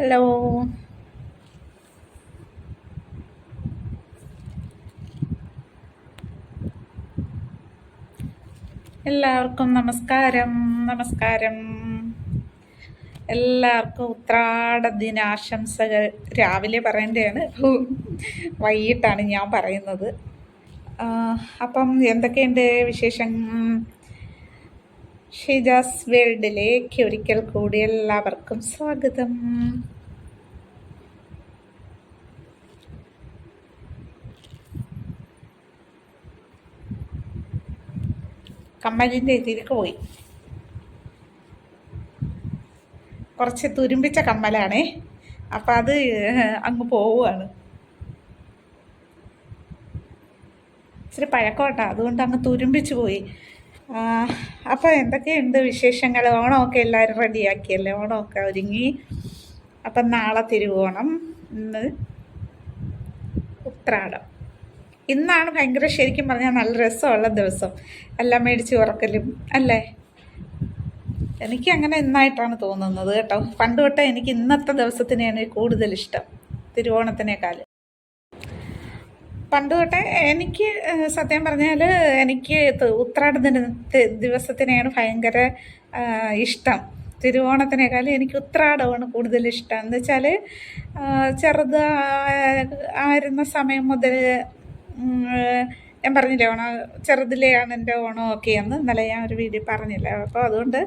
Hello. എല്ലാവർക്കും നമസ്കാരം നമസ്കാരം. എല്ലാവർക്കും ഉത്രാട ദിനാശംസകൾ. രാവിലെ പറയേണ്ടതാണ് വൈകിട്ടാണ് ഞാൻ പറയുന്നത്. അപ്പം എന്തൊക്കെയുണ്ട് വിശേഷം? ഷിജാസ് വേൾഡിലേക്ക് ഒരിക്കൽ കൂടി എല്ലാവർക്കും സ്വാഗതം. കമ്മലിന്റെ ഇതിലേക്ക് പോയി. കുറച്ച് തുരുമ്പിച്ച കമ്മലാണേ. അപ്പം അത് അങ്ങ് പോവുകയാണ്. ഇച്ചിരി പഴക്കോട്ടാ അതുകൊണ്ട് അങ്ങ് തുരുമ്പിച്ച് പോയി. അപ്പോൾ എന്തൊക്കെയുണ്ട് വിശേഷങ്ങൾ ഓണമൊക്കെ എല്ലാവരും റെഡിയാക്കിയല്ലേ? ഓണമൊക്കെ ഒരുങ്ങി. അപ്പം നാളെ തിരുവോണം. ഇന്ന് ഉത്രാടം. ഇന്നാണ് ഭയങ്കര ശരിക്കും പറഞ്ഞാൽ നല്ല രസമുള്ള ദിവസം. എല്ലാം മേടിച്ച് ഉറക്കലും അല്ലേ? എനിക്ക് അങ്ങനെ ഇന്നായിട്ടാണ് തോന്നുന്നത് കേട്ടോ. പണ്ട് തൊട്ടേ എനിക്ക് ഇന്നത്തെ ദിവസത്തിനെയാണ് കൂടുതൽ ഇഷ്ടം. തിരുവോണത്തിനേക്കാൾ പണ്ട് തൊട്ടേ എനിക്ക് സത്യം പറഞ്ഞാൽ എനിക്ക് ഉത്രാട ദിവസത്തിനെയാണ് ഭയങ്കര ഇഷ്ടം. തിരുവോണത്തിനേക്കാളും എനിക്ക് ഉത്രാടമാണ് കൂടുതൽ ഇഷ്ടം. എന്ന് വെച്ചാൽ ചെറുത് ആയിരുന്ന സമയം മുതൽ ഞാൻ പറഞ്ഞില്ലേ ഓണം ചെറുതിലെയാണ് എന്റെ ഓണമൊക്കെ എന്ന്. ഇന്നലെ ഞാൻ ഒരു വീഡിയോ പറഞ്ഞില്ല അപ്പോൾ അതുകൊണ്ട്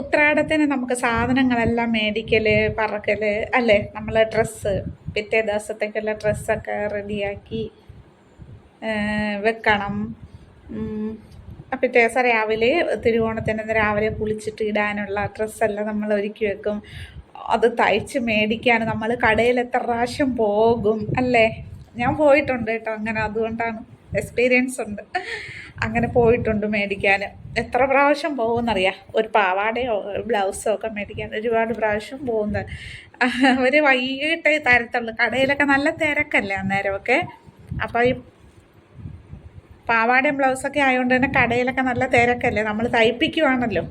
ഉത്രാടത്തിന് നമുക്ക് സാധനങ്ങളെല്ലാം മേടിക്കൽ പറക്കൽ അല്ലേ? നമ്മൾ ഡ്രസ്സ് പിറ്റേ ദിവസത്തേക്കുള്ള ഡ്രസ്സൊക്കെ റെഡിയാക്കി വെക്കണം. പിറ്റേ ദിവസം രാവിലെ തിരുവോണത്തിന് രാവിലെ കുളിച്ചിട്ട് ഇടാനുള്ള ഡ്രസ്സെല്ലാം നമ്മൾ ഒരുക്കി വെക്കും. അത് തയ്ച്ച് മേടിക്കാൻ നമ്മൾ കടയിൽ എത്ര പ്രാവശ്യം പോകും അല്ലേ? ഞാൻ പോയിട്ടുണ്ട് കേട്ടോ. അങ്ങനെ അതുകൊണ്ടാണ്. എക്സ്പീരിയൻസ് ഉണ്ട്. അങ്ങനെ പോയിട്ടുണ്ട് മേടിക്കാൻ. എത്ര പ്രാവശ്യം പോകുമെന്നറിയാം ഒരു പാവാടയോ ബ്ലൗസോ ഒക്കെ മേടിക്കാൻ ഒരുപാട് പ്രാവശ്യം പോകുന്നത്. ഒരു വൈകിട്ടേ തരത്തുള്ളൂ. കടയിലൊക്കെ നല്ല തിരക്കല്ലേ അന്നേരമൊക്കെ. അപ്പോൾ ഈ പാവാടയും ബ്ലൗസൊക്കെ ആയതുകൊണ്ട് തന്നെ കടയിലൊക്കെ നല്ല തിരക്കല്ലേ? നമ്മൾ തയ്പ്പിക്കുവാണല്ലോ.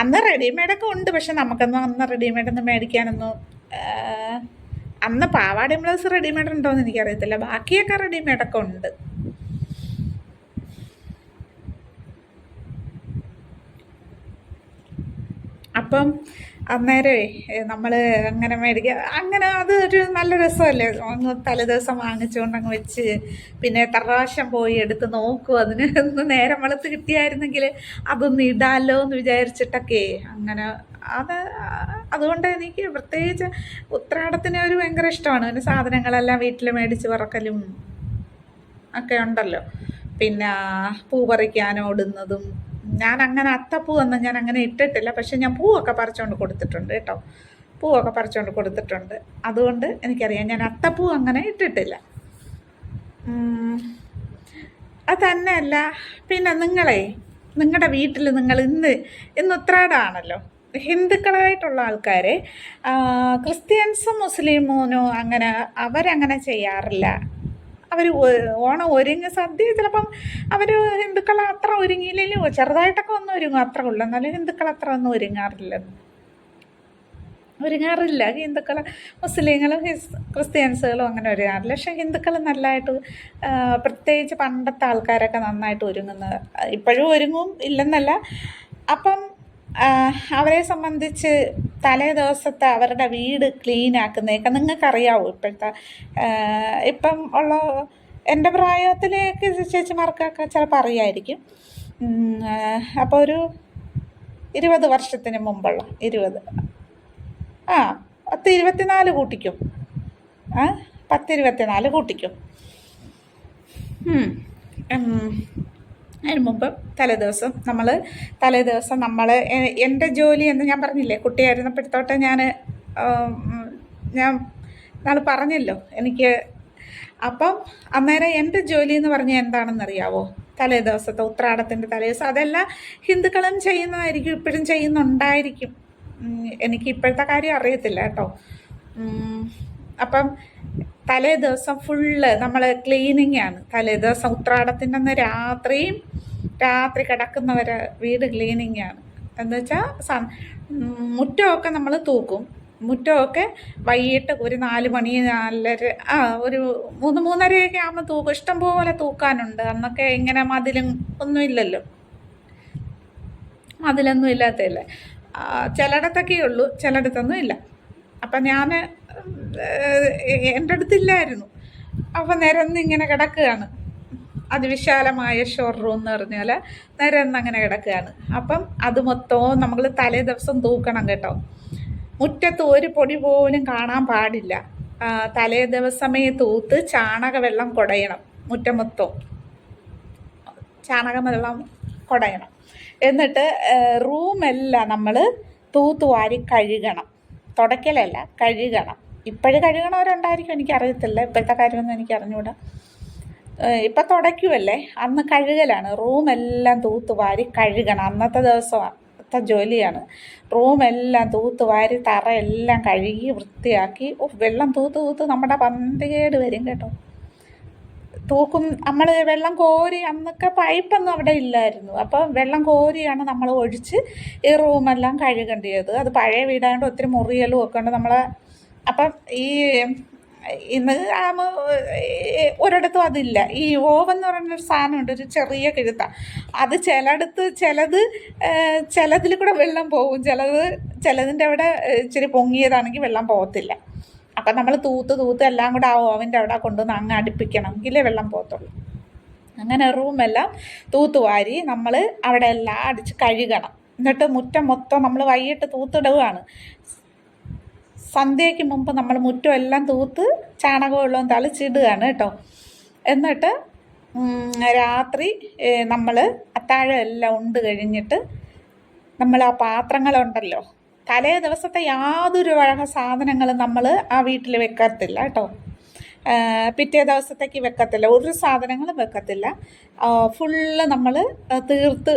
അന്ന് റെഡിമെയ്ഡൊക്കെ ഉണ്ട്. പക്ഷെ നമുക്കൊന്നും അന്ന് റെഡിമെയ്ഡൊന്നും മേടിക്കാനൊന്നും അന്ന് പാവാടയും ബ്ലൗസ് റെഡിമെയ്ഡ് ഉണ്ടോയെന്ന് എനിക്കറിയത്തില്ല. ബാക്കിയൊക്കെ റെഡിമെയ്ഡൊക്കെ ഉണ്ട്. അപ്പം അന്നേരമേ നമ്മൾ അങ്ങനെ മേടിക്കുക അങ്ങനെ അത് ഒരു നല്ല രസമല്ലേ? അങ്ങ് തലേദിവസം വാങ്ങിച്ചുകൊണ്ട് അങ്ങ് വെച്ച് പിന്നെ എത്ര പ്രാവശ്യം പോയി എടുത്ത് നോക്കും അതിന് ഒന്ന് നേരം വെളുത്ത് കിട്ടിയായിരുന്നെങ്കിൽ അതൊന്ന് ഇടാലോ എന്ന് വിചാരിച്ചിട്ടൊക്കെ. അങ്ങനെ അത് അതുകൊണ്ട് എനിക്ക് പ്രത്യേകിച്ച് ഉത്രാടത്തിന് ഒരു ഭയങ്കര ഇഷ്ടമാണ്. പിന്നെ സാധനങ്ങളെല്ലാം വീട്ടിൽ മേടിച്ച് വറക്കലും ഒക്കെ ഉണ്ടല്ലോ. പിന്നെ പൂ പറിക്കാൻ ഓടുന്നതും ഞാൻ അങ്ങനെ അത്തപ്പൂ ഒന്നും ഞാൻ അങ്ങനെ ഇട്ടിട്ടില്ല. പക്ഷെ ഞാൻ പൂവൊക്കെ പറിച്ചുകൊണ്ട് കൊടുത്തിട്ടുണ്ട് കേട്ടോ. പൂവൊക്കെ പറിച്ചുകൊണ്ട് കൊടുത്തിട്ടുണ്ട്. അതുകൊണ്ട് എനിക്കറിയാം ഞാൻ അത്തപ്പൂ അങ്ങനെ ഇട്ടിട്ടില്ല. അത് തന്നെയല്ല പിന്നെ നിങ്ങളെ നിങ്ങളുടെ വീട്ടിൽ നിങ്ങൾ ഇന്ന് ഇന്ന് ഉത്രാടാണല്ലോ. ഹിന്ദുക്കളായിട്ടുള്ള ആൾക്കാരെ ക്രിസ്ത്യൻസും മുസ്ലിമൂനോ അങ്ങനെ അവരങ്ങനെ ചെയ്യാറില്ല. അവർ ഓണം ഒരുങ്ങി സദ്യ ചിലപ്പം അവർ ഹിന്ദുക്കൾ അത്ര ഒരുങ്ങിയില്ലല്ലോ. ചെറുതായിട്ടൊക്കെ ഒന്നും ഒരുങ്ങും അത്ര ഉള്ളു. എന്നാലും ഹിന്ദുക്കൾ അത്ര ഒന്നും ഒരുങ്ങാറില്ല. ഒരുങ്ങാറില്ല. ഹിന്ദുക്കൾ മുസ്ലിങ്ങളും ക്രിസ്ത്യൻസുകളും അങ്ങനെ ഒരുങ്ങാറില്ല. പക്ഷേ ഹിന്ദുക്കൾ നല്ലതായിട്ട് പ്രത്യേകിച്ച് പണ്ടത്തെ ആൾക്കാരൊക്കെ നന്നായിട്ട് ഒരുങ്ങുന്നത് ഇപ്പോഴും ഒരുങ്ങും ഇല്ലെന്നല്ല. അപ്പം അവരെ സംബന്ധിച്ച് തലേ ദിവസത്തെ അവരുടെ വീട് ക്ലീൻ ആക്കുന്നതൊക്കെ നിങ്ങൾക്കറിയാവോ ഇപ്പോഴത്തെ ഇപ്പം ഉള്ള എന്റെ പ്രായത്തിലേക്ക് ചേച്ചിമാർക്കൊക്കെ ചിലപ്പോൾ അറിയായിരിക്കും അപ്പോൾ ഒരു ഇരുപത് വർഷത്തിന് മുമ്പുള്ള ഇരുപത് ആ പത്ത് ഇരുപത്തിനാല് കൂട്ടിക്കും ആ പത്ത് ഇരുപത്തിനാല് കൂട്ടിക്കും. അതിന് മുമ്പ് തലേദിവസം നമ്മൾ തലേദിവസം നമ്മൾ എന്റെ ജോലി എന്ന് ഞാൻ പറഞ്ഞില്ലേ കുട്ടിയായിരുന്നപ്പോഴത്തോട്ട് ഞാൻ ഞാൻ നാൾ പറഞ്ഞല്ലോ എനിക്ക്. അപ്പം അന്നേരം എന്റെ ജോലി എന്ന് പറഞ്ഞാൽ എന്താണെന്നറിയാവോ? തലേ ദിവസത്തെ ഉത്രാടത്തിന്റെ തലേ ദിവസം അതെല്ലാം ഹിന്ദുക്കളും ചെയ്യുന്നതായിരിക്കും ഇപ്പോഴും ചെയ്യുന്നുണ്ടായിരിക്കും. എനിക്ക് ഇപ്പോഴത്തെ കാര്യം അറിയത്തില്ല കേട്ടോ. അപ്പം തലേ ദിവസം ഫുള്ള് നമ്മൾ ക്ലീനിങ് ആണ്. തലേ ദിവസം ഉത്രാടത്തിന്റെ അന്ന് രാത്രിയും രാത്രി കിടക്കുന്നവരെ വീട് ക്ലീനിങ് ആണ്. എന്ന് വെച്ചാൽ മുറ്റമൊക്കെ നമ്മൾ തൂക്കും. മുറ്റമൊക്കെ വൈകിട്ട് ഒരു നാല് മണി നാലര ആ ഒരു മൂന്ന് മൂന്നരയൊക്കെ ആകുമ്പോൾ തൂക്കും. ഇഷ്ടംപോലെ തൂക്കാനുണ്ട്. അന്നൊക്കെ ഇങ്ങനെ മതിലും ഒന്നും ഇല്ലല്ലോ. മതിലൊന്നും ഇല്ലാത്തതല്ലേ? ആ, ചിലയിടത്തൊക്കെ ഉള്ളൂ. ചിലയിടത്തൊന്നും ഇല്ല. അപ്പം ഞാൻ എന്റെ അടുത്തില്ലായിരുന്നു. അപ്പം നിരന്നിങ്ങനെ കിടക്കുകയാണ്. അതിവിശാലമായ ഷോർറൂം എന്ന് പറഞ്ഞാൽ നിരന്നങ്ങനെ കിടക്കുകയാണ്. അപ്പം അത് മൊത്തവും നമ്മൾ തലേ ദിവസം തൂക്കണം കേട്ടോ. മുറ്റത്ത് ഒരു പൊടി പോലും കാണാൻ പാടില്ല. തലേ ദിവസമേ തൂത്ത് ചാണക വെള്ളം കുടയണം മുറ്റം മൊത്തവും ചാണകം വെള്ളം കുടയണം. എന്നിട്ട് റൂമെല്ലാം നമ്മൾ തൂത്തുവാരി കഴുകണം. തുടയ്ക്കലല്ല കഴുകണം. ഇപ്പോഴും കഴുകണവരുണ്ടായിരിക്കും എനിക്കറിയത്തില്ല. ഇപ്പോഴത്തെ കാര്യമൊന്നും എനിക്ക് അറിഞ്ഞുകൂടാ ഇപ്പം തുടയ്ക്കുമല്ലേ അന്ന് കഴുകലാണ്. റൂമെല്ലാം തൂത്തുവാരി കഴുകണം. അന്നത്തെ ദിവസത്തെ ജോലിയാണ്. റൂമെല്ലാം തൂത്തുവാരി തറയെല്ലാം കഴുകി വൃത്തിയാക്കി. വെള്ളം തൂത്ത് തൂത്ത് നമ്മുടെ പന്തികേട് വരും കേട്ടോ. തൂക്കും നമ്മൾ വെള്ളം കോരി അന്നൊക്കെ പൈപ്പൊന്നും അവിടെ ഇല്ലായിരുന്നു. അപ്പോൾ വെള്ളം കോരിയാണ് നമ്മൾ ഒഴിച്ച് ഈ റൂമെല്ലാം കഴുകേണ്ടത് അത് പഴയ വീടായതുകൊണ്ട് ഒത്തിരി മുറിയലും ഒക്കെ ഉണ്ട്. നമ്മളെ അപ്പം ഈ ഇന്ന് ആമ ഒരിടത്തും അതില്ല. ഈ ഓവൻ എന്ന് പറയുന്നൊരു സാധനമുണ്ട് ഒരു ചെറിയ കിഴുത്ത. അത് ചിലയിടത്ത് ചിലത് ചിലതിൽ കൂടെ വെള്ളം പോകും. ചിലത് ചിലതിന്റെ അവിടെ ഇച്ചിരി പൊങ്ങിയതാണെങ്കിൽ വെള്ളം പോകത്തില്ല. അപ്പം നമ്മൾ തൂത്ത് തൂത്ത് എല്ലാം കൂടെ ആ ഓവന്റെ അവിടെ കൊണ്ടുവന്ന് അങ്ങ് അടുപ്പിക്കണം എങ്കിലേ വെള്ളം പോകത്തുള്ളൂ. അങ്ങനെ റൂമെല്ലാം തൂത്തുവാരി നമ്മൾ അവിടെ എല്ലാം അടിച്ച് കഴുകണം. എന്നിട്ട് മുറ്റം മൊത്തം നമ്മൾ വൈകിട്ട് തൂത്തിടുകയാണ്. സന്ധ്യയ്ക്ക് മുമ്പ് നമ്മൾ മുറ്റം എല്ലാം തൂത്ത് ചാണകവെള്ളവും തളിച്ചിടുകയാണ് കേട്ടോ. എന്നിട്ട് രാത്രി നമ്മൾ അത്താഴം എല്ലാം ഉണ്ട് കഴിഞ്ഞിട്ട് നമ്മൾ ആ പാത്രങ്ങളുണ്ടല്ലോ. തലേ ദിവസത്തെ യാതൊരു വഴക സാധനങ്ങളും നമ്മൾ ആ വീട്ടിൽ വെക്കത്തില്ല കേട്ടോ. പിറ്റേ ദിവസത്തേക്ക് വെക്കത്തില്ല. ഒരു സാധനങ്ങളും വെക്കത്തില്ല. ഫുള്ള് നമ്മൾ തീർത്ത്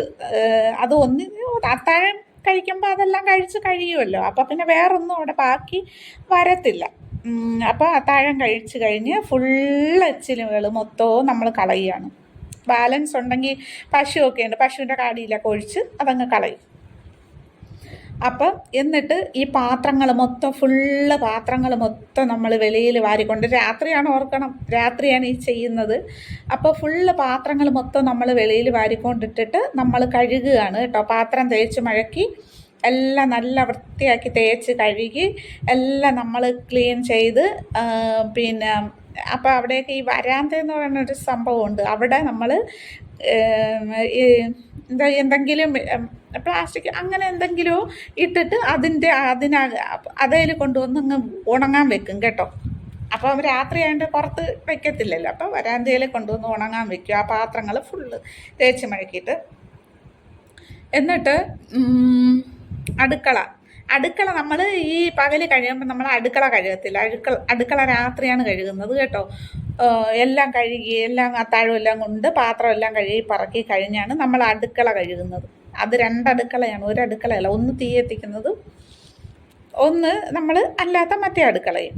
അത് ഒന്നിന് അത്താഴം കഴിക്കുമ്പോൾ അതെല്ലാം കഴിച്ച് കഴിയുമല്ലോ അപ്പോൾ പിന്നെ വേറൊന്നും അവിടെ ബാക്കി വരത്തില്ല. അപ്പോൾ അത്താഴം കഴിച്ച് കഴിഞ്ഞ് ഫുള്ള് എച്ചിലുകൾ മൊത്തവും നമ്മൾ കളയുകയാണ്. ബാലൻസ് ഉണ്ടെങ്കിൽ പശുവൊക്കെ ഉണ്ട് പശുവിന്റെ കാടിയിലൊക്കെ ഒഴിച്ച് അതങ്ങ് കളയും. അപ്പം എന്നിട്ട് ഈ പാത്രങ്ങൾ മൊത്തം ഫുള്ള് പാത്രങ്ങൾ മൊത്തം നമ്മൾ വെളിയിൽ വാരിക്കൊണ്ട് രാത്രിയാണ് ഓർക്കണം. രാത്രിയാണ് ഈ ചെയ്യുന്നത്. അപ്പോൾ ഫുള്ള് പാത്രങ്ങൾ മൊത്തം നമ്മൾ വെളിയിൽ വാരിക്കൊണ്ടിട്ടിട്ട് നമ്മൾ കഴുകുകയാണ് കേട്ടോ. പാത്രം തേച്ച് മഴക്കി എല്ലാം നല്ല വൃത്തിയാക്കി തേച്ച് കഴുകി എല്ലാം നമ്മൾ ക്ലീൻ ചെയ്ത് പിന്നെ അപ്പോൾ അവിടെയൊക്കെ ഈ വരാന്ത എന്ന് പറയുന്ന ഒരു സംഭവമുണ്ട്. അവിടെ നമ്മൾ എന്താ എന്തെങ്കിലും പ്ലാസ്റ്റിക് അങ്ങനെ എന്തെങ്കിലും ഇട്ടിട്ട് അതിന്റെ അതിന അതേൽ കൊണ്ടുവന്ന് അങ്ങ് ഉണങ്ങാൻ വെക്കും കേട്ടോ. അപ്പം രാത്രി ആയതുകൊണ്ട് പുറത്ത് വെക്കത്തില്ലല്ലോ. അപ്പോൾ വരാന്തയിൽ കൊണ്ടുവന്ന് ഉണങ്ങാൻ വെക്കും ആ പാത്രങ്ങൾ ഫുള്ള് തേച്ച് മഴക്കിയിട്ട് എന്നിട്ട് അടുക്കള. അടുക്കള നമ്മൾ ഈ പകൽ കഴിയുമ്പോൾ നമ്മൾ അടുക്കള കഴുകത്തില്ല. അടുക്കള അടുക്കള രാത്രിയാണ് കഴുകുന്നത് കേട്ടോ. എല്ലാം കഴുകി എല്ലാം അത്താഴം എല്ലാം കൊണ്ട് പാത്രം എല്ലാം കഴുകി പറക്കി കഴിഞ്ഞാണ് നമ്മൾ അടുക്കള കഴുകുന്നത്. അത് രണ്ടടുക്കളയാണ് ഒരു അടുക്കളയല്ല ഒന്ന് തീ എത്തിക്കുന്നതും ഒന്ന് നമ്മൾ അല്ലാത്ത മറ്റേ അടുക്കളയും.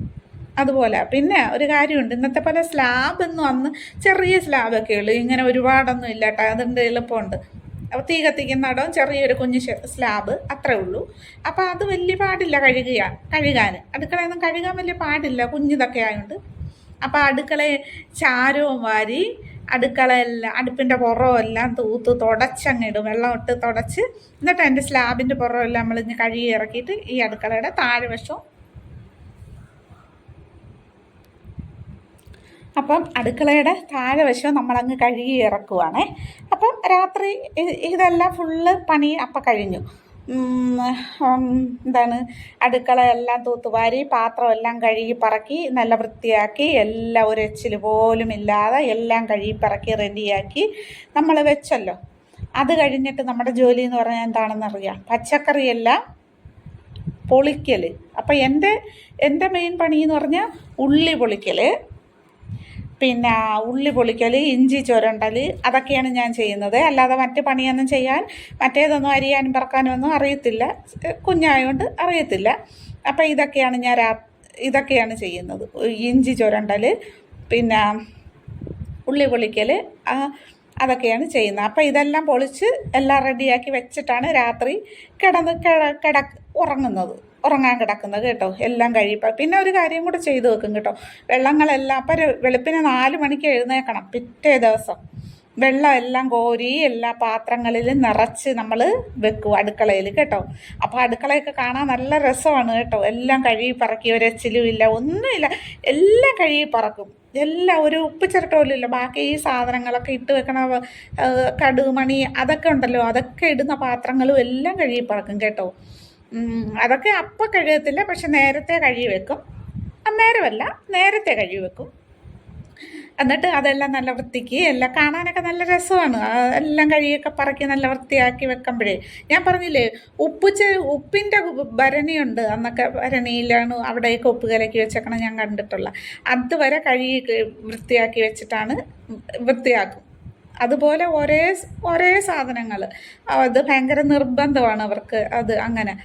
അതുപോലെ. പിന്നെ ഒരു കാര്യമുണ്ട് ഇന്നത്തെ പോലെ സ്ലാബ് സ്ലാബൊന്നും അന്ന് ചെറിയ സ്ലാബൊക്കെ ഉള്ളൂ. ഇങ്ങനെ ഒരുപാടൊന്നും ഇല്ല കേട്ടോ അതിന്റെ എളുപ്പമുണ്ട്. അപ്പോൾ തീ കത്തിക്കുന്നിടം ചെറിയൊരു കുഞ്ഞ് സ്ലാബ് അത്രേ ഉള്ളൂ. അപ്പോൾ അത് വലിയ പാടില്ല കഴുകുക കഴുകാൻ അടുക്കളയൊന്നും കഴുകാൻ വലിയ പാടില്ല. കുഞ്ഞിതൊക്കെ ആയതുകൊണ്ട് അപ്പോൾ അടുക്കളയെ ചാരവും വാരി അടുക്കളയെല്ലാം അടുപ്പിന്റെ പുറമെല്ലാം തൂത്ത് തുടച്ചങ്ങിടും വെള്ളം ഇട്ട് തുടച്ച്. എന്നിട്ട് അതിന്റെ സ്ലാബിന്റെ പുറമെല്ലാം നമ്മൾ ഇന്ന് കഴുകി ഇറക്കിയിട്ട് ഈ അടുക്കളയുടെ താഴെ വശവും. അപ്പം അടുക്കളയുടെ താഴെ വശവും നമ്മളങ്ങ് കഴുകി ഇറക്കുവാണേ. അപ്പം രാത്രി ഇതെല്ലാം ഫുള്ള് പണി അപ്പം കഴിഞ്ഞു. എന്താണ് അടുക്കള എല്ലാം തൂത്തുവാരി പാത്രം എല്ലാം കഴുകി പറക്കി നല്ല വൃത്തിയാക്കി എല്ലാം ഒരു എച്ചിൽ പോലും ഇല്ലാതെ എല്ലാം കഴുകി പറക്കി റെഡിയാക്കി നമ്മൾ വെച്ചല്ലോ. അത് കഴിഞ്ഞിട്ട് നമ്മുടെ ജോലി എന്ന് പറഞ്ഞാൽ എന്താണെന്നറിയാം പച്ചക്കറിയെല്ലാം പൊളിക്കൽ അപ്പം എന്റെ എന്റെ മെയിൻ പണി എന്ന് പറഞ്ഞാൽ ഉള്ളി പൊളിക്കൽ പിന്നെ ഉള്ളി പൊളിക്കൽ ഇഞ്ചി ചുരണ്ടൽ അതൊക്കെയാണ് ഞാൻ ചെയ്യുന്നത്. അല്ലാതെ മറ്റ് പണിയൊന്നും ചെയ്യാൻ മറ്റേതൊന്നും അരിയാനും പറക്കാനും ഒന്നും അറിയത്തില്ല. കുഞ്ഞായതുകൊണ്ട് അറിയത്തില്ല. അപ്പം ഇതൊക്കെയാണ് ഞാൻ രാ ഇതൊക്കെയാണ് ചെയ്യുന്നത്. ഇഞ്ചി ചുരണ്ടൽ പിന്നെ ഉള്ളി പൊളിക്കൽ അതൊക്കെയാണ് ചെയ്യുന്നത്. അപ്പോൾ ഇതെല്ലാം പൊളിച്ച് എല്ലാം റെഡിയാക്കി വെച്ചിട്ടാണ് രാത്രി കിടന്ന് കിട കിട ഉറങ്ങുന്നത്. ഉറങ്ങാൻ കിടക്കുന്നത് കേട്ടോ. എല്ലാം കഴിയുമ്പോൾ പിന്നെ ഒരു കാര്യം കൂടെ ചെയ്തു വെക്കും കേട്ടോ. വെള്ളങ്ങളെല്ലാം അപ്പം വെളുപ്പിന് നാല് മണിക്ക് എഴുന്നേക്കണം പിറ്റേ ദിവസം. വെള്ളം എല്ലാം കോരി എല്ലാ പാത്രങ്ങളിലും നിറച്ച് നമ്മൾ വെക്കും അടുക്കളയിൽ കേട്ടോ. അപ്പോൾ അടുക്കളയൊക്കെ കാണാൻ നല്ല രസമാണ് കേട്ടോ. എല്ലാം കഴുകി പറക്കി ഒരച്ചിലുമില്ല ഒന്നുമില്ല. എല്ലാം കഴുകി പറക്കും. എല്ലാം ഒരു ഉപ്പ് ചിരട്ടോലില്ല ബാക്കി ഈ സാധനങ്ങളൊക്കെ ഇട്ട് വെക്കണ കടുമണി അതൊക്കെ ഉണ്ടല്ലോ. അതൊക്കെ ഇടുന്ന പാത്രങ്ങളും എല്ലാം കഴുകി പറക്കും കേട്ടോ. അതൊക്കെ അപ്പം കഴുകത്തില്ല പക്ഷെ നേരത്തെ കഴുകി വെക്കും. അന്നേരമല്ല നേരത്തെ കഴുകി വെക്കും. എന്നിട്ട് അതെല്ലാം നല്ല വൃത്തിക്ക് എല്ലാം കാണാനൊക്കെ നല്ല രസമാണ്. എല്ലാം കഴുകിയൊക്കെ പറക്കി നല്ല വൃത്തിയാക്കി വെക്കുമ്പോഴേ. ഞാൻ പറഞ്ഞില്ലേ ഉപ്പ് ചെ ഉപ്പിന്റെ ഭരണിയുണ്ട്. അന്നൊക്കെ ഭരണിയിലാണ് അവിടെയൊക്കെ ഉപ്പ് കലക്കി വെച്ചേക്കണം ഞാൻ കണ്ടിട്ടുള്ള. അതുവരെ കഴുകി വൃത്തിയാക്കി വെച്ചിട്ടാണ് വൃത്തിയാക്കും. അതുപോലെ ഒരേ ഒരേ സാധനങ്ങൾ അത് ഭയങ്കര നിർബന്ധമാണ് അവർക്ക് അത് അങ്ങനെ.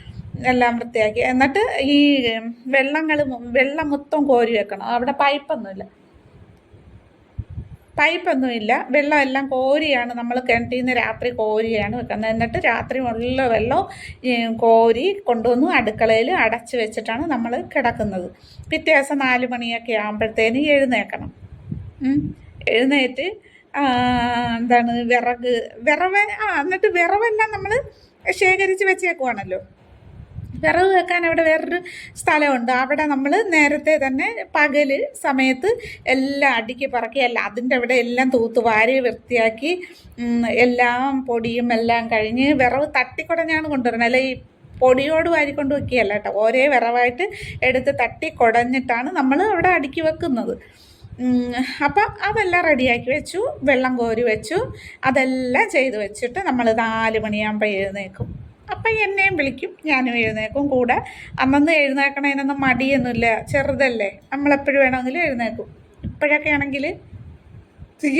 എല്ലാം വൃത്തിയാക്കി. എന്നിട്ട് ഈ വെള്ളങ്ങൾ വെള്ളം മൊത്തം കോരി വെക്കണം. അവിടെ പൈപ്പൊന്നുമില്ല. പൈപ്പൊന്നുമില്ല. വെള്ളം എല്ലാം കോരിയാണ് നമ്മൾ കിണറ്റിൽ നിന്ന് രാത്രി കോരിയാണ് വെക്കുന്നത്. എന്നിട്ട് രാത്രി ഉള്ള വെള്ളം കോരി കൊണ്ടുവന്ന് അടുക്കളയിൽ അടച്ചു വെച്ചിട്ടാണ് നമ്മൾ കിടക്കുന്നത്. പിറ്റേ ദിവസം നാല് മണിയൊക്കെ ആകുമ്പോഴത്തേന് എഴുന്നേക്കണം എഴുന്നേറ്റ് എന്താണ് വിറക് വിറവ് ആ എന്നിട്ട് വിറവെല്ലാം നമ്മൾ ശേഖരിച്ച് വെച്ചേക്കുവാണല്ലോ. വിറക് വെക്കാൻ അവിടെ വേറൊരു സ്ഥലമുണ്ട്. അവിടെ നമ്മൾ നേരത്തെ തന്നെ പകൽ സമയത്ത് എല്ലാം അടുക്കി പറക്കി എല്ലാം അതിന്റെ അവിടെ എല്ലാം തൂത്തുവാരി വൃത്തിയാക്കി എല്ലാം പൊടിയും എല്ലാം കഴിഞ്ഞ് വിറവ് തട്ടിക്കുടഞ്ഞാണ് കൊണ്ടുവരുന്നത്. അല്ലെ ഈ പൊടിയോട് വാരിക്കൊണ്ട് വെക്കുകയല്ല കേട്ടോ. ഒരേ വിറവായിട്ട് എടുത്ത് തട്ടി കുടഞ്ഞിട്ടാണ് നമ്മൾ അവിടെ അടുക്കി വെക്കുന്നത്. അപ്പം അതെല്ലാം റെഡിയാക്കി വെച്ചു വെള്ളം കോരി വെച്ചു അതെല്ലാം ചെയ്ത് വെച്ചിട്ട് നമ്മൾ നാല് മണിയാകുമ്പോൾ എഴുന്നേക്കും അപ്പം എന്നെയും വിളിക്കും ഞാനും എഴുന്നേക്കും. കൂടെ അന്നന്ന് എഴുന്നേക്കണതിനൊന്നും മടിയൊന്നുമില്ല ചെറുതല്ലേ. നമ്മളെപ്പോഴും വേണമെങ്കിലും എഴുന്നേക്കും. ഇപ്പോഴൊക്കെ ആണെങ്കിൽ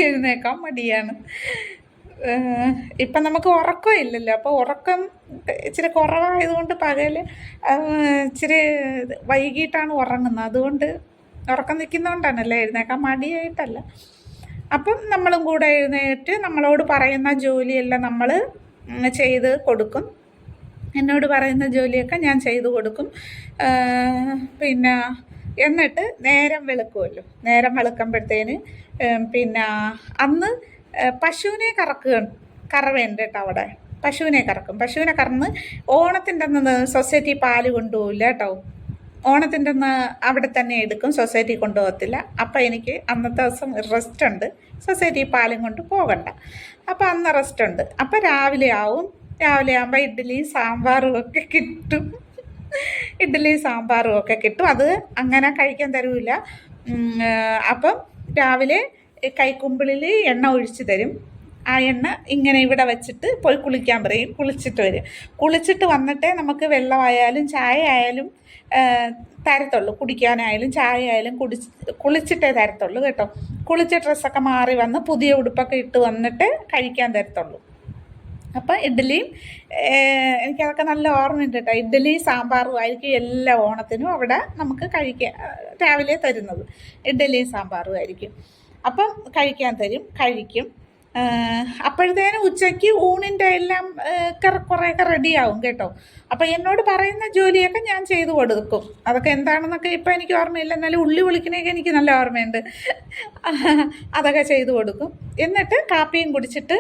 എഴുന്നേക്കാൻ മടിയാണ്. ഇപ്പം നമുക്ക് ഉറക്കം ഇല്ലല്ലോ. അപ്പോൾ ഉറക്കം ഇച്ചിരി കുറവായതുകൊണ്ട് പകൽ ഇച്ചിരി വൈകിട്ടാണ് ഉറങ്ങുന്നത്. അതുകൊണ്ട് ഉറക്കം നിൽക്കുന്നതുകൊണ്ടാണല്ലേ എഴുന്നേക്കാൻ മടിയായിട്ടല്ല. അപ്പം നമ്മളും കൂടെ എഴുന്നേറ്റ് നമ്മളോട് പറയുന്ന ജോലിയെല്ലാം നമ്മൾ ചെയ്ത് കൊടുക്കും. എന്നോട് പറയുന്ന ജോലിയൊക്കെ ഞാൻ ചെയ്തു കൊടുക്കും. പിന്നെ എന്നിട്ട് നേരം വെളുക്കുമല്ലോ നേരം വെളുക്കുമ്പോഴത്തേന് പിന്നെ അന്ന് പശുവിനെ കറക്കുക കറവേണ്ട കേട്ടോ അവിടെ. പശുവിനെ കറക്കും. പശുവിനെ കറന്ന് ഓണത്തിന്റെ അന്ന് സൊസൈറ്റി പാൽ കൊണ്ടുപോകില്ല കേട്ടോ. ഓണത്തിന്റെ അന്ന് അവിടെ തന്നെ എടുക്കും. സൊസൈറ്റി കൊണ്ടുപോകത്തില്ല. അപ്പം എനിക്ക് അന്നത്തെ ദിവസം റെസ്റ്റ് ഉണ്ട്. സൊസൈറ്റി പാലും കൊണ്ട് പോകണ്ട. അപ്പം അന്ന് റെസ്റ്റ് ഉണ്ട്. അപ്പം രാവിലെ ആവും. രാവിലെ ആകുമ്പോൾ ഇഡ്ഡലിയും സാമ്പാറും ഒക്കെ കിട്ടും. ഇഡ്ഡലി സാമ്പാറും ഒക്കെ കിട്ടും. അത് അങ്ങനെ കഴിക്കാൻ തരൂല. അപ്പം രാവിലെ കൈക്കുമ്പിളിൽ എണ്ണ ഒഴിച്ച് തരും. ആ എണ്ണ ഇങ്ങനെ ഇവിടെ വെച്ചിട്ട് പോയി കുളിക്കാൻ പറയും. കുളിച്ചിട്ട് വരും. കുളിച്ചിട്ട് വന്നിട്ടേ നമുക്ക് വെള്ളമായാലും ചായ ആയാലും തരത്തുള്ളൂ. കുടിക്കാനായാലും ചായ ആയാലും കുടിച്ച് കുളിച്ചിട്ടേ തരത്തുള്ളൂ കേട്ടോ. കുളിച്ച ഡ്രസ്സൊക്കെ മാറി വന്ന് പുതിയ ഉടുപ്പൊക്കെ ഇട്ട് വന്നിട്ട് കഴിക്കാൻ തരത്തുള്ളൂ. അപ്പം ഇഡ്ഡലിയും എനിക്കതൊക്കെ നല്ല ഓർമ്മയുണ്ട് കേട്ടോ ഇഡ്ഡലി സാമ്പാറും ആയിരിക്കും എല്ലാ ഓണത്തിനും അവിടെ നമുക്ക് കഴിക്കാൻ രാവിലെ തരുന്നത്. ഇഡ്ഡലിയും സാമ്പാറും ആയിരിക്കും. അപ്പം കഴിക്കാൻ തരും കഴിക്കും. അപ്പോഴത്തേനും ഉച്ചയ്ക്ക് ഊണിന്റെ എല്ലാം കുറേയൊക്കെ റെഡിയാവും കേട്ടോ. അപ്പം എന്നോട് പറയുന്ന ജോലിയൊക്കെ ഞാൻ ചെയ്തു കൊടുക്കും. അതൊക്കെ എന്താണെന്നൊക്കെ ഇപ്പം എനിക്ക് ഓർമ്മയില്ല. എന്നാലും ഉള്ളി വിളിക്കണേക്ക് എനിക്ക് നല്ല ഓർമ്മയുണ്ട്. അതൊക്കെ ചെയ്തു കൊടുക്കും. എന്നിട്ട് കാപ്പിയും കുടിച്ചിട്ട്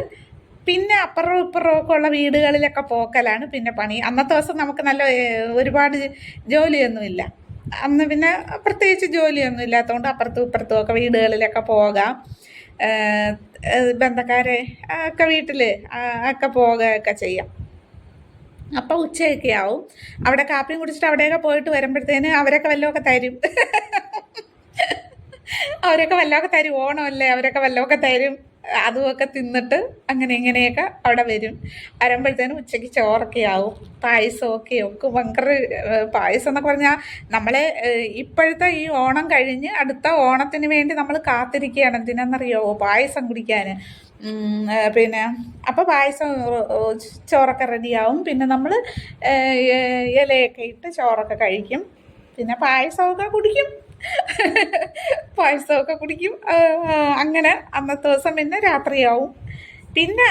പിന്നെ അപ്പുറവും ഇപ്പുറവും ഒക്കെ ഉള്ള വീടുകളിലൊക്കെ പോക്കലാണ് പിന്നെ പണി. അന്നത്തെ ദിവസം നമുക്ക് നല്ല ഒരുപാട് ജോലിയൊന്നുമില്ല. അന്ന് പിന്നെ പ്രത്യേകിച്ച് ജോലിയൊന്നും ഇല്ലാത്തതുകൊണ്ട് അപ്പുറത്തും ഇപ്പുറത്തും ഒക്കെ വീടുകളിലൊക്കെ പോകാം. ബന്ധക്കാരെ ഒക്കെ വീട്ടിൽ ഒക്കെ പോകുകയൊക്കെ ചെയ്യാം. അപ്പം ഉച്ചയൊക്കെ ആവും. അവിടെ കാപ്പിയും കുടിച്ചിട്ട് അവിടെയൊക്കെ പോയിട്ട് വരുമ്പോഴത്തേന് അവരൊക്കെ വല്ലതൊക്കെ തരും. അവരൊക്കെ വല്ലതൊക്കെ തരും. ഓണമല്ലേ അവരൊക്കെ വല്ലതൊക്കെ തരും. അതുമൊക്കെ തിന്നിട്ട് അങ്ങനെ ഇങ്ങനെയൊക്കെ അവിടെ വരും. വരുമ്പോഴത്തേനും ഉച്ചയ്ക്ക് ചോറൊക്കെ ആവും പായസമൊക്കെ ഒക്കെ ഭയങ്കര പായസം എന്നൊക്കെ പറഞ്ഞാൽ നമ്മളെ ഇപ്പോഴത്തെ ഈ ഓണം കഴിഞ്ഞ് അടുത്ത ഓണത്തിന് വേണ്ടി നമ്മൾ കാത്തിരിക്കുകയാണ്. എന്തിനാണെന്നറിയോ പായസം കുടിക്കാൻ പിന്നെ അപ്പോൾ പായസം ചോറൊക്കെ റെഡിയാവും. പിന്നെ നമ്മൾ ഇലയൊക്കെ ഇട്ട് ചോറൊക്കെ കഴിക്കും. പിന്നെ പായസമൊക്കെ കുടിക്കും. പായസമൊക്കെ കുടിക്കും. അങ്ങനെ അന്നത്തെ ദിവസം പിന്നെ രാത്രിയാവും. പിന്നെ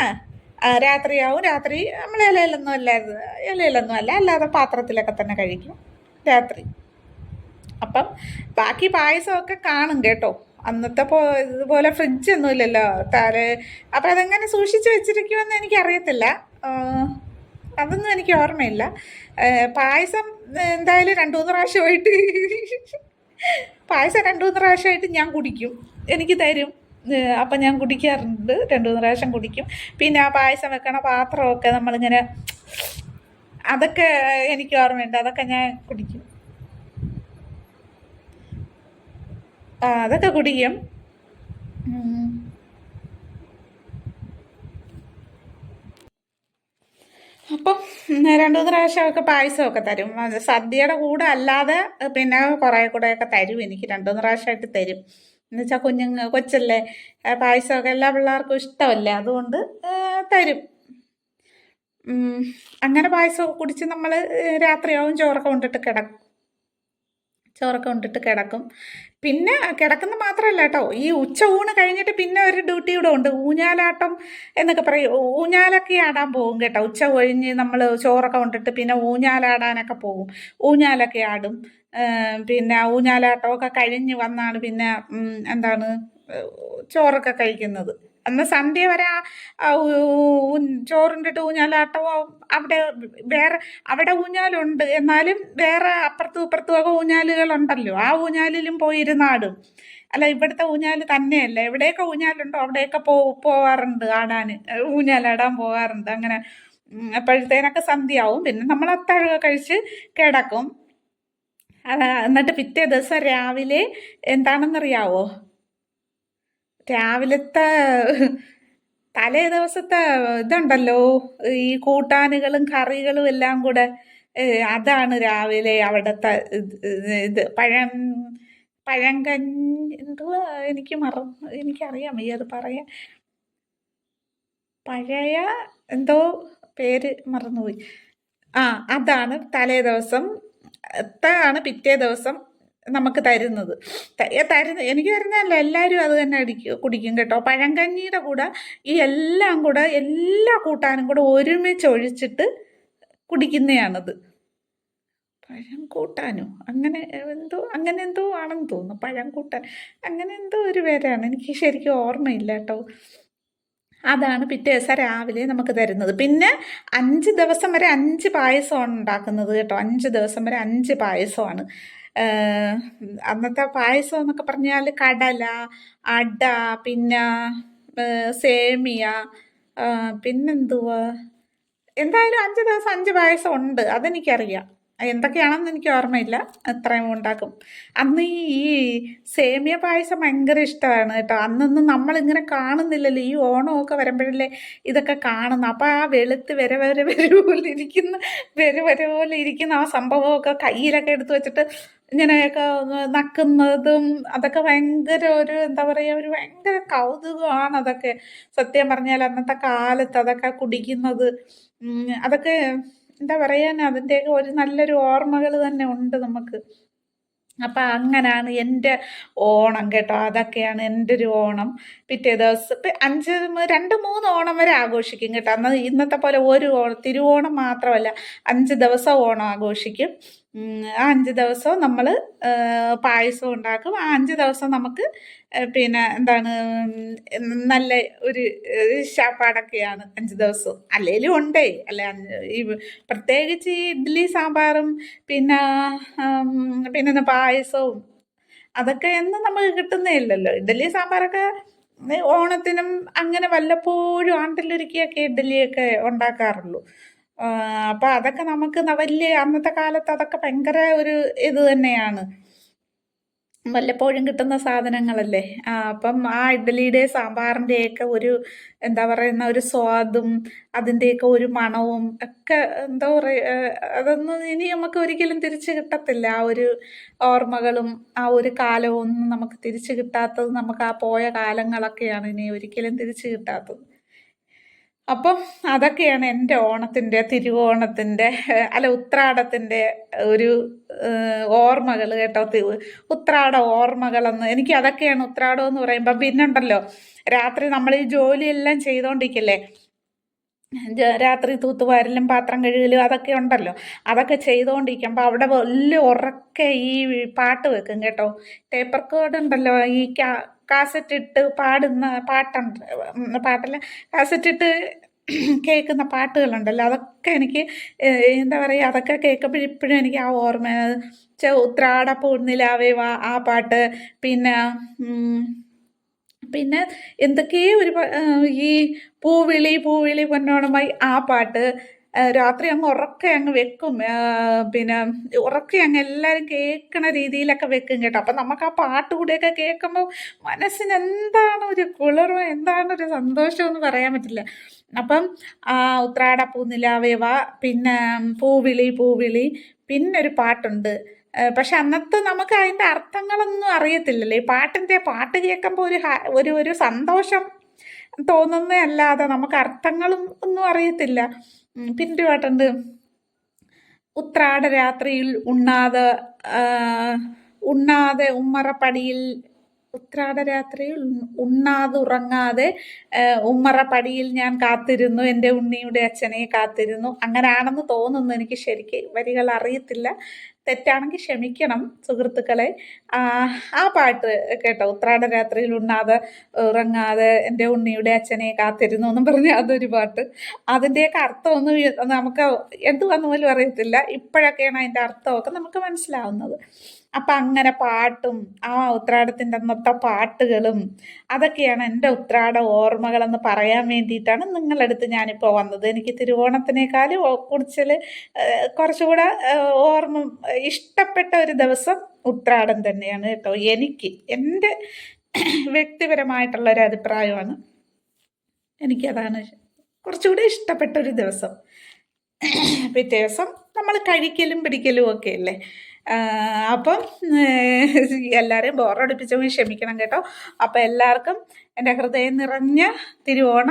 രാത്രിയാവും. രാത്രി നമ്മൾ ഇലയിലൊന്നും അല്ലായിരുന്നു. ഇലയിലൊന്നും അല്ല അല്ലാതെ പാത്രത്തിലൊക്കെ തന്നെ കഴിക്കും രാത്രി. അപ്പം ബാക്കി പായസമൊക്കെ കാണും കേട്ടോ. അന്നത്തെ പോ ഇതുപോലെ ഫ്രിഡ്ജൊന്നും ഇല്ലല്ലോ. തല അപ്പം അതെങ്ങനെ സൂക്ഷിച്ച് വെച്ചിരിക്കുമെന്ന് എനിക്കറിയത്തില്ല. അതൊന്നും എനിക്ക് ഓർമ്മയില്ല. പായസം എന്തായാലും രണ്ടു മൂന്ന് പ്രാവശ്യമായിട്ട് പായസം രണ്ടു മൂന്ന് പ്രാവശ്യമായിട്ട് ഞാൻ കുടിക്കും. എനിക്ക് തരും. അപ്പം ഞാൻ കുടിക്കാറുണ്ട്. രണ്ടു മൂന്ന് പ്രാവശ്യം കുടിക്കും. പിന്നെ ആ പായസം വെക്കണ പാത്രമൊക്കെ നമ്മളിങ്ങനെ അതൊക്കെ എനിക്ക് ഓർമ്മയുണ്ട്. അതൊക്കെ ഞാൻ കുടിക്കും. അതൊക്കെ കുടിക്കും. രണ്ടു മൂന്ന് പ്രാവശ്യമൊക്കെ പായസമൊക്കെ തരും. സദ്യയുടെ കൂടെ അല്ലാതെ പിന്നെ കുറേ കൂടെയൊക്കെ തരും എനിക്ക്. രണ്ടു മൂന്ന് പ്രാവശ്യമായിട്ട് തരും. എന്ന് വെച്ചാൽ കുഞ്ഞുങ്ങൾ കൊച്ചല്ലേ പായസമൊക്കെ എല്ലാ പിള്ളേർക്കും ഇഷ്ടമല്ലേ? അതുകൊണ്ട് തരും. അങ്ങനെ പായസമൊക്കെ കുടിച്ച് നമ്മൾ രാത്രിയാവും ചോറൊക്കെ കൊണ്ടിട്ട് കിടക്കും. ചോറൊക്കെ കൊണ്ടിട്ട് കിടക്കും. പിന്നെ കിടക്കുന്ന മാത്രമല്ല കേട്ടോ. ഈ ഉച്ച ഊണ് കഴിഞ്ഞിട്ട് പിന്നെ ഒരു ഡ്യൂട്ടി കൂടെ ഉണ്ട്. ഊഞ്ഞാലാട്ടം എന്നൊക്കെ പറയും. ഊഞ്ഞാലൊക്കെ ആടാൻ പോകും കേട്ടോ. ഉച്ച കഴിഞ്ഞ് നമ്മൾ ചോറൊക്കെ കൊണ്ടിട്ട് പിന്നെ ഊഞ്ഞാലാടാനൊക്കെ പോകും. ഊഞ്ഞാലൊക്കെ ആടും. പിന്നെ ഊഞ്ഞാലാട്ടമൊക്കെ കഴിഞ്ഞ് വന്നാണ് പിന്നെ എന്താണ് ചോറൊക്കെ കഴിക്കുന്നത്. അന്ന് സന്ധ്യ വരെ ചോറുണ്ടിട്ട് ഊഞ്ഞാലാട്ടമോ അവിടെ വേറെ അവിടെ ഊഞ്ഞാലുണ്ട്. എന്നാലും വേറെ അപ്പുറത്തും ഇപ്പുറത്തും ഒക്കെ ഊഞ്ഞാലുകളുണ്ടല്ലോ. ആ ഊഞ്ഞാലിലും പോയി ഇരുന്നാടും അല്ല ഇവിടുത്തെ ഊഞ്ഞാൽ തന്നെയല്ല. എവിടെയൊക്കെ ഊഞ്ഞാലുണ്ടോ അവിടെയൊക്കെ പോ പോവാറുണ്ട് ആടാൻ ഊഞ്ഞാലാടാൻ പോകാറുണ്ട് അങ്ങനെ അപ്പോഴത്തേനൊക്കെ സന്ധ്യയാവും. പിന്നെ നമ്മൾ അത്താഴമൊക്കെ കഴിച്ച് കിടക്കും. എന്നിട്ട് പിറ്റേ ദിവസം രാവിലെ എന്താണെന്നറിയാവോ? രാവിലത്തെ തലേ ദിവസത്തെ ഇതുണ്ടല്ലോ ഈ കൂട്ടാനുകളും കറികളും എല്ലാം കൂടെ അതാണ് രാവിലെ അവിടുത്തെ ഇത് പഴം പഴങ്കഞ്ഞി എനിക്ക് മറന്നു എനിക്കറിയാം ഈ അത് പറയാൻ. പഴയ എന്തോ പേര് മറന്നുപോയി. ആ അതാണ് തലേ ദിവസം ത്താണ് പിറ്റേ ദിവസം നമുക്ക് തരുന്നത്. തരുന്ന എനിക്ക് തരുന്നതല്ല എല്ലാവരും അത് തന്നെ അടിക്കും കുടിക്കും കേട്ടോ. പഴങ്കഞ്ഞിയുടെ കൂടെ ഈ എല്ലാം കൂടെ എല്ലാ കൂട്ടാനും കൂടെ ഒരുമിച്ച് ഒഴിച്ചിട്ട് കുടിക്കുന്നതാണത് പഴം കൂട്ടാനോ? അങ്ങനെ എന്തോ അങ്ങനെ എന്തോ ആണെന്ന് തോന്നുന്നു. പഴം കൂട്ടാൻ അങ്ങനെ എന്തോ ഒരു പേരാണ്. എനിക്ക് ശരിക്കും ഓർമ്മയില്ല കേട്ടോ. അതാണ് പിറ്റേ ദിവസം രാവിലെ നമുക്ക് തരുന്നത്. പിന്നെ അഞ്ച് ദിവസം വരെ അഞ്ച് പായസമാണ് ഉണ്ടാക്കുന്നത് കേട്ടോ. അഞ്ച് ദിവസം വരെ അഞ്ച് പായസമാണ്. അന്നത്തെ പായസം എന്നൊക്കെ പറഞ്ഞാൽ കടല അട പിന്നെ സേമിയ പിന്നെന്തുവാ? എന്തായാലും അഞ്ച് ദിവസം അഞ്ച് പായസം ഉണ്ട്. അതെനിക്കറിയാം. എന്തൊക്കെയാണെന്ന് എനിക്ക് ഓർമ്മയില്ല. അത്രയും ഉണ്ടാക്കും. അന്ന് ഈ സേമിയ പായസം ഭയങ്കര ഇഷ്ടമാണ് കേട്ടോ. അന്നൊന്നും നമ്മളിങ്ങനെ കാണുന്നില്ലല്ലോ. ഈ ഓണമൊക്കെ വരുമ്പോഴല്ലേ ഇതൊക്കെ കാണുന്നു അപ്പോൾ ആ വെളുത്ത് വരെ വരെ വര പോലെ ഇരിക്കുന്ന വരെ വരെ പോലെ ഇരിക്കുന്ന ആ സംഭവമൊക്കെ കയ്യിലൊക്കെ എടുത്ത് വെച്ചിട്ട് ഇങ്ങനെയൊക്കെ നക്കുന്നതും അതൊക്കെ ഭയങ്കര ഒരു എന്താ പറയുക ഒരു ഭയങ്കര കൗതുകമാണ് അതൊക്കെ. സത്യം പറഞ്ഞാൽ അന്നത്തെ കാലത്ത് അതൊക്കെ കുടിക്കുന്നത് അതൊക്കെ എന്താ പറയാൻ അതിന്റെയൊക്കെ ഒരു നല്ലൊരു ഓർമ്മകൾ തന്നെ ഉണ്ട് നമുക്ക്. അപ്പം അങ്ങനെയാണ് എന്റെ ഓണം കേട്ടോ. അതൊക്കെയാണ് എന്റെ ഒരു ഓണം. പിറ്റേ ദിവസം ഇപ്പം അഞ്ച് രണ്ട് മൂന്ന് ഓണം വരെ ആഘോഷിക്കും കേട്ടോ. അന്ന് ഇന്നത്തെ പോലെ ഒരു ഓണം തിരുവോണം മാത്രമല്ല. അഞ്ച് ദിവസം ഓണം ആഘോഷിക്കും. ആ അഞ്ച് ദിവസവും നമ്മൾ പായസം ഉണ്ടാക്കും. ആ അഞ്ച് ദിവസം നമുക്ക് പിന്നെ എന്താണ് നല്ല ഒരു ശാപ്പാടൊക്കെയാണ് അഞ്ച് ദിവസവും അല്ലെങ്കിലും ഉണ്ടേ. അല്ലെ ഈ പ്രത്യേകിച്ച് ഈ ഇഡ്ഡലി സാമ്പാറും പിന്നെ പിന്നെ പായസവും അതൊക്കെ എന്നും നമുക്ക് കിട്ടുന്നേ ഇല്ലല്ലോ. ഇഡ്ഡലി സാമ്പാറൊക്കെ ഓണത്തിനും അങ്ങനെ വല്ലപ്പോഴും ആണ്ടിലൊരുക്കിയൊക്കെ ഇഡ്ഡലിയൊക്കെ ഉണ്ടാക്കാറുള്ളൂ. അപ്പം അതൊക്കെ നമുക്ക് വലിയ അന്നത്തെ കാലത്ത് അതൊക്കെ ഭയങ്കര ഒരു ഇത് തന്നെയാണ്. വല്ലപ്പോഴും കിട്ടുന്ന സാധനങ്ങളല്ലേ? അപ്പം ആ ഇഡ്ഡലിയുടെ സാമ്പാറിന്റെയൊക്കെ ഒരു എന്താ പറയുന്ന ഒരു സ്വാദും അതിന്റെയൊക്കെ ഒരു മണവും ഒക്കെ എന്താ പറയുക അതൊന്നും ഇനി നമുക്ക് ഒരിക്കലും തിരിച്ചു കിട്ടത്തില്ല. ആ ഒരു ഓർമ്മകളും ആ ഒരു കാലവും ഒന്നും നമുക്ക് തിരിച്ചു കിട്ടാത്തത് നമുക്ക് ആ പോയ കാലങ്ങളൊക്കെയാണ് ഇനി ഒരിക്കലും തിരിച്ചു കിട്ടാത്തത്. അപ്പം അതൊക്കെയാണ് എന്റെ ഓണത്തിന്റെ തിരുവോണത്തിന്റെ അല്ല ഉത്രാടത്തിന്റെ ഒരു ഓർമ്മകൾ കേട്ടോ. ഉത്രാട ഓർമ്മകളെന്ന്. എനിക്ക് അതൊക്കെയാണ് ഉത്രാടം എന്ന് പറയുമ്പോൾ പിന്നുണ്ടല്ലോ. രാത്രി നമ്മൾ ഈ ജോലിയെല്ലാം ചെയ്തുകൊണ്ടിരിക്കില്ലേ രാത്രി തൂത്തുവാരലും പാത്രം കഴുകലും അതൊക്കെ ഉണ്ടല്ലോ. അതൊക്കെ ചെയ്തുകൊണ്ടിരിക്കുമ്പോൾ അവിടെ വലിയ ഉറക്കെ ഈ പാട്ട് വെക്കും കേട്ടോ. ടേപ്പർ കോഡ് ഉണ്ടല്ലോ ഈ കാസറ്റ് ഇട്ട് പാടുന്ന പാട്ടുണ്ട്. പാട്ടല്ല. കാസറ്റ് ഇട്ട് കേൾക്കുന്ന പാട്ടുകളുണ്ടല്ലോ. അതൊക്കെ എനിക്ക് എന്താ പറയുക അതൊക്കെ കേൾക്കുമ്പോൾ ഇപ്പോഴും എനിക്ക് ആ ഓർമ്മ ഉത്രാട പൂർണിലാവേ വാ ആ പാട്ട്. പിന്നെ പിന്നെ എന്തൊക്കെയോ ഒരു ഈ പൂവിളി പൂവിളി പൊന്നോണമായി ആ പാട്ട്. രാത്രി അങ്ങ് ഉറക്കെ അങ്ങ് വെക്കും. പിന്നെ ഉറക്കെ അങ്ങ് എല്ലാവരും കേൾക്കണ രീതിയിലൊക്കെ വെക്കും കേട്ടോ. അപ്പം നമുക്ക് ആ പാട്ട് കൂടെയൊക്കെ കേൾക്കുമ്പോൾ മനസ്സിന് എന്താണ് ഒരു കുളിർമ എന്താണ് ഒരു സന്തോഷം എന്ന് പറയാൻ പറ്റില്ല. അപ്പം ഉത്രാട പൂനിലാവേവ പിന്നെ പൂവിളി പൂവിളി പിന്നെ ഒരു പാട്ടുണ്ട്. പക്ഷെ അന്നത്തെ നമുക്ക് അതിന്റെ അർത്ഥങ്ങളൊന്നും അറിയത്തില്ലല്ലേ. പാട്ടിന്റെ പാട്ട് കേൾക്കുമ്പോൾ ഒരു ഒരു ഒരു സന്തോഷം തോന്നുന്നതല്ലാതെ നമുക്ക് അർത്ഥങ്ങളും ഒന്നും അറിയത്തില്ല. ഉം, പിന്നെ ഒരു പാട്ടുണ്ട് ഉത്രാട രാത്രിയിൽ ഉണ്ണാതെ ഉണ്ണാതെ ഉമ്മറപ്പടിയിൽ ഉത്രാട രാത്രിയിൽ ഉണ്ണാതെ ഉറങ്ങാതെ ഉമ്മറപ്പടിയിൽ ഞാൻ കാത്തിരുന്നു എന്റെ ഉണ്ണിയുടെ അച്ഛനെ കാത്തിരുന്നു. അങ്ങനെയാണെന്ന് തോന്നുന്നു എനിക്ക് ശരിക്ക് വരികൾ അറിയത്തില്ല. തെറ്റാണെങ്കിൽ ക്ഷമിക്കണം സുഹൃത്തുക്കളെ. ആ, പാട്ട് കേട്ടോ ഉത്രാട രാത്രിയിൽ ഉണ്ണാതെ ഉറങ്ങാതെ എന്റെ ഉണ്ണിയുടെ അച്ഛനെ കാത്തിരുന്നു എന്നും പറഞ്ഞ അതൊരു പാട്ട്. അതിന്റെയൊക്കെ അർത്ഥമൊന്നും നമുക്ക് എന്തുവെന്ന് പോലും അറിയത്തില്ല. ഇപ്പോഴൊക്കെയാണ് അതിന്റെ അർത്ഥമൊക്കെ നമുക്ക് മനസ്സിലാവുന്നത്. അപ്പം അങ്ങനെ പാട്ടും ആ ഉത്രാടത്തിന്റെ അന്നത്തെ പാട്ടുകളും അതൊക്കെയാണ് എന്റെ ഉത്രാട ഓർമ്മകളെന്ന് പറയാൻ വേണ്ടിയിട്ടാണ് നിങ്ങളടുത്ത് ഞാനിപ്പോൾ വന്നത്. എനിക്ക് തിരുവോണത്തിനേക്കാളും കുറിച്ചിൽ കുറച്ചുകൂടെ ഓർമ്മ ഇഷ്ടപ്പെട്ട ഒരു ദിവസം ഉത്രാടം തന്നെയാണ് കേട്ടോ. എനിക്ക് എന്റെ വ്യക്തിപരമായിട്ടുള്ള ഒരു അഭിപ്രായമാണ്. എനിക്കതാണ് കുറച്ചുകൂടി ഇഷ്ടപ്പെട്ട ഒരു ദിവസം. പിറ്റേ ദിവസം നമ്മൾ കഴിക്കലും പിടിക്കലും ഒക്കെ അല്ലേ? അപ്പം എല്ലാവരെയും ബോറടിപ്പിച്ചവൻ ക്ഷമിക്കണം കേട്ടോ. അപ്പം എല്ലാവർക്കും എന്റെ ഹൃദയം നിറഞ്ഞ തിരുവോണ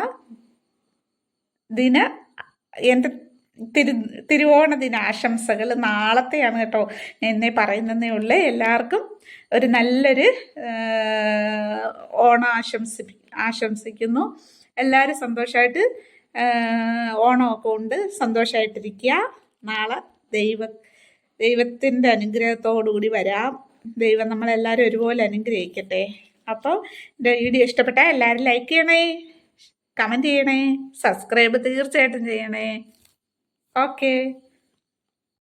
ദിന എന്റെ തിരു തിരുവോണ ദിനാശംസകൾ നാളത്തെയാണ് കേട്ടോ. ഞാൻ ഇന്നേ പറയുന്നതേ ഉള്ളൂ. എല്ലാവർക്കും ഒരു നല്ലൊരു ഓണം ആശംസി ആശംസിക്കുന്നു. എല്ലാവരും സന്തോഷമായിട്ട് ഓണമൊക്കെ ഉണ്ട്. സന്തോഷമായിട്ടിരിക്കുക നാളെ ദൈവ ദൈവത്തിന്റെ അനുഗ്രഹത്തോടുകൂടി വരാം. ദൈവം നമ്മളെല്ലാവരും ഒരുപോലെ അനുഗ്രഹിക്കട്ടെ. അപ്പോൾ എന്റെ വീഡിയോ ഇഷ്ടപ്പെട്ടാൽ എല്ലാവരും ലൈക്ക് ചെയ്യണേ കമന്റ് ചെയ്യണേ സബ്സ്ക്രൈബ് തീർച്ചയായിട്ടും ചെയ്യണേ. ഓക്കേ